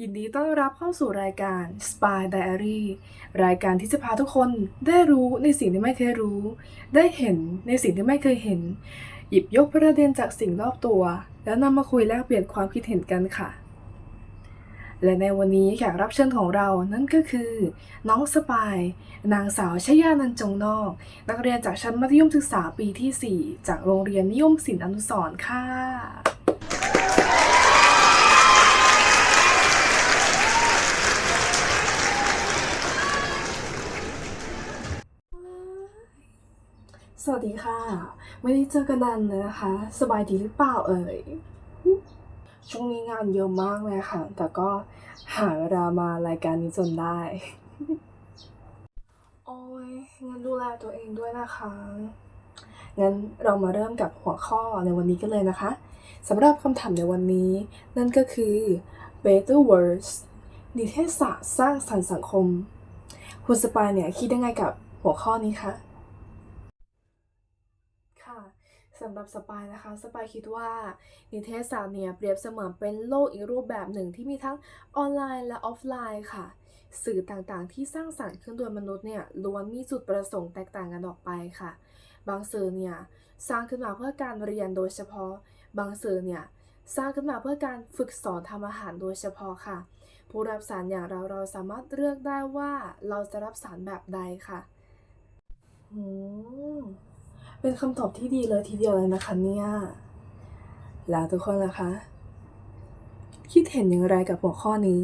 ยินดีต้อนรับเข้าสู่รายการ Spy Diary รายการที่จะพาทุกคนได้รู้ในสิ่งที่ไม่เคยรู้ ได้เห็นในสิ่งที่ไม่เคยเห็น หยิบยกประเด็นจากสิ่งรอบตัว แล้วนำมาคุยแลกเปลี่ยนความคิดเห็นกันค่ะ และในวันนี้แขกรับเชิญของเรานั่นก็คือ น้องสปาย นางสาวชยานันจงนอก นักเรียนจากชั้นมัธยมศึกษาปีที่ 4 จากโรงเรียนนิยมศิลป์อนุสร์ค่ะ สวัสดีค่ะ ไม่ได้เจอกันนานเลยนะคะ สบายดีหรือเปล่าเอ่ย ช่วงนี้งานเยอะมากเลยค่ะ แต่ก็หาเวลามารายการนี้จนได้ โอ้ยงั้นดูแลตัวเองด้วยนะคะ งั้นเรามาเริ่มกับหัวข้อในวันนี้กันเลยนะคะสำหรับคำถามในวันนี้ นั่นก็คือ Better Words นิเทศศาสตร์สร้างสรรค์สังคม คุณสปายเนี่ยคิดยังไงกับหัวข้อนี้คะ สำหรับสปายนะคะ สปายคิดว่านิเทศศาสตร์เนี่ยเปรียบเสมือนเป็นโลกอีกรูปแบบหนึ่งที่มีทั้งออนไลน์และออฟไลน์ค่ะ สื่อต่างๆ ที่สร้างสรรค์ขึ้นโดยมนุษย์เนี่ยล้วนมีจุดประสงค์แตกต่างกันออกไปค่ะ บางสื่อเนี่ยสร้างขึ้นมาเพื่อการเรียนโดยเฉพาะ บางสื่อเนี่ยสร้างขึ้นมาเพื่อการฝึกสอนทำอาหารโดยเฉพาะค่ะ ผู้รับสารอย่างเราเราสามารถเลือกได้ว่าเราจะรับสารแบบใดค่ะ เป็นคำตอบที่ดีเลยทีเดียวเลยนะคะเนี่ยแล้วทุกคนล่ะคะ คิดเห็นอย่างไรกับหัวข้อนี้